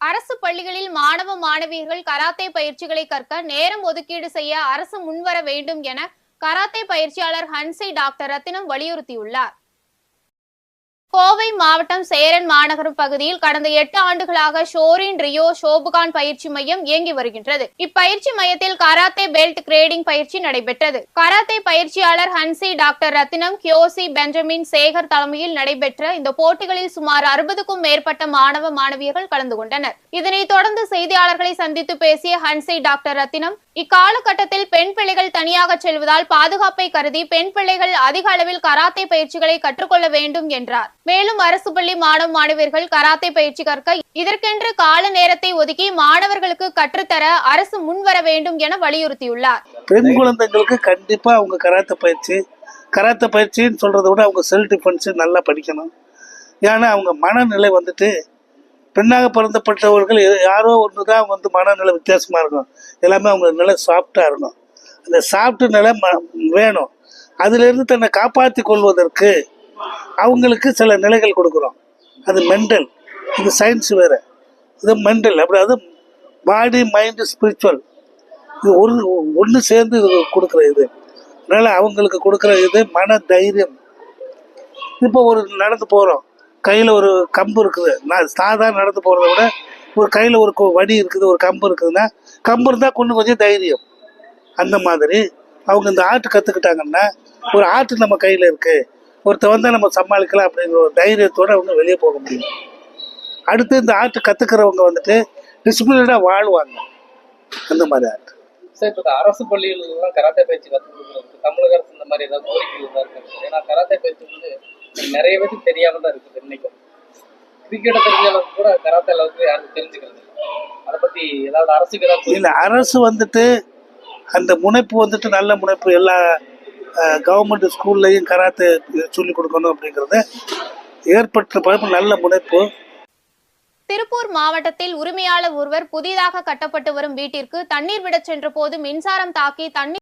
அரசு பள்ளிகளில் மாணவ மாணவியர்கள் கராத்தே பயிற்சிகளை கற்க நேரம் ஒதுக்கீடு செய்ய அரசு முன்வர வேண்டும் என கராத்தே பயிற்சியாளர் ஹன்சி டாக்டர் ரத்தினம் வலியுறுத்தியுள்ளார். கோவை மாவட்டம் சேரன் மாநகரம் பகுதியில் கடந்த எட்டு ஆண்டுகளாக ஷோரின் ரியோ ஷோபுகான் பயிற்சி மையம் இயங்கி வருகின்றது. இப்பயிற்சி மையத்தில் கராத்தே பெல்ட் கிரேடிங் பயிற்சி நடைபெற்றது. கராத்தே பயிற்சியாளர் Hanshi doctor Rathinam Kyoshi Benjamin Sekar தலைமையில் நடைபெற்ற இந்த போட்டிகளில் சுமார் அறுபதுக்கும் மேற்பட்ட மாணவ மாணவியர்கள் கலந்து கொண்டனர். இதனைத் தொடர்ந்து செய்தியாளர்களை சந்தித்து பேசிய ஹன்சி டாக்டர் ரத்தினம் இக்காலகட்டத்தில் பெண் பிள்ளைகள் தனியாக செல்வதால் பாதுகாப்பை கருதி பெண் பிள்ளைகள் அதிக அளவில் கராத்தே பயிற்சிகளை கற்றுக்கொள்ள வேண்டும் என்றார். மேலும் அரசு பள்ளி மாணவ மாணவியர்கள் கராத்தே பயிற்சி கற்க இதற்கென்று கால நேரத்தை ஒதுக்கி மாணவர்களுக்கு கற்றுத்தர அரசு முன்வர வேண்டும் என வலியுறுத்தியுள்ளார். பெண் குழந்தைங்களுக்கு கண்டிப்பாக அவங்க கராத்தே பயிற்சி கராத்தே பயிற்சின்னு சொல்கிறத விட அவங்க செல்ஃப் டிஃபென்ஸ் நல்லா படிக்கணும். ஏன்னா அவங்க மனநிலை வந்துட்டு பெண்ணாக பிறந்தப்பட்டவர்கள் யாரோ ஒன்று தான் வந்து மனநிலை வித்தியாசமாக இருக்கும் எல்லாமே அவங்க நிலை சாஃப்டாக இருக்கும் அந்த சாஃப்ட் நிலை ம வேணும். அதிலிருந்து தன்னை காப்பாற்றி கொள்வதற்கு அவங்களுக்கு சில நிலைகள் கொடுக்குறோம். அது மென்டல் இது சயின்ஸ் வேறு. இது மென்டல் அப்படி அது பாடி மைண்டு ஸ்பிரிச்சுவல் இது ஒரு ஒன்று சேர்ந்து இது கொடுக்குற இது. அதனால் அவங்களுக்கு கொடுக்குற இது மன தைரியம். இப்போ ஒரு நடந்து போகிறோம் கையில் ஒரு கம்பு இருக்குது. நான் சாதாரண நடந்து போகிறத விட ஒரு கையில் ஒரு கொ- வடி இருக்குது ஒரு கம்பு இருக்குதுன்னா கம்பு இருந்தால் கொஞ்சம் கொஞ்சம் தைரியம். அந்த மாதிரி. அவங்க இந்த ஆர்ட் கற்றுக்கிட்டாங்கன்னா ஒரு ஆர்ட் நம்ம கையில் இருக்குது ஒருத்தர் வந்தால் நம்ம சமாளிக்கலாம் அப்படிங்கிற ஒரு தைரியத்தோடு அவங்க வெளியே போக முடியும். அடுத்து இந்த ஆர்ட் கற்றுக்கிறவங்க வந்துட்டு டிசிப்ளினாக வாழ்வாங்க. அந்த மாதிரி ஆர்ட். சார் இப்போ அரசு பள்ளிகள் எல்லாம் கராத்தே பயிற்சி கற்றுக் கொடுக்குறதுக்கு தமிழக அரசு இந்த மாதிரி ஏதாவது கோரிக்கை தான் இருக்கு ஏன்னா கராத்தே பயிற்சி வந்து நிறைய பேருக்கு தெரியாம தான் இருக்குது இன்னைக்கும். கிரிக்கெட்டை தெரிஞ்ச அளவுக்கு கூட கராத்தே அளவுக்கு யாரும் தெரிஞ்சுக்கிறது. அதை பத்தி ஏதாவது அரசுக்கு ஏதாவது இல்லை அரசு வந்துட்டு அந்த முனைப்பு வந்துட்டு நல்ல முனைப்பு எல்லா கவர்மெண்ட் ஸ்கூல்லையும் கராத்தே சொல்லிக் கொடுக்கணும் அப்படிங்கிறத ஏற்பட்ட நல்ல முனைப்பு. திருப்பூர் மாவட்டத்தில் உரிமையாளர் ஒருவர் புதிதாக கட்டப்பட்டு வரும் வீட்டிற்கு தண்ணீர் விடச் சென்ற போது மின்சாரம் தாக்கி தண்ணீர்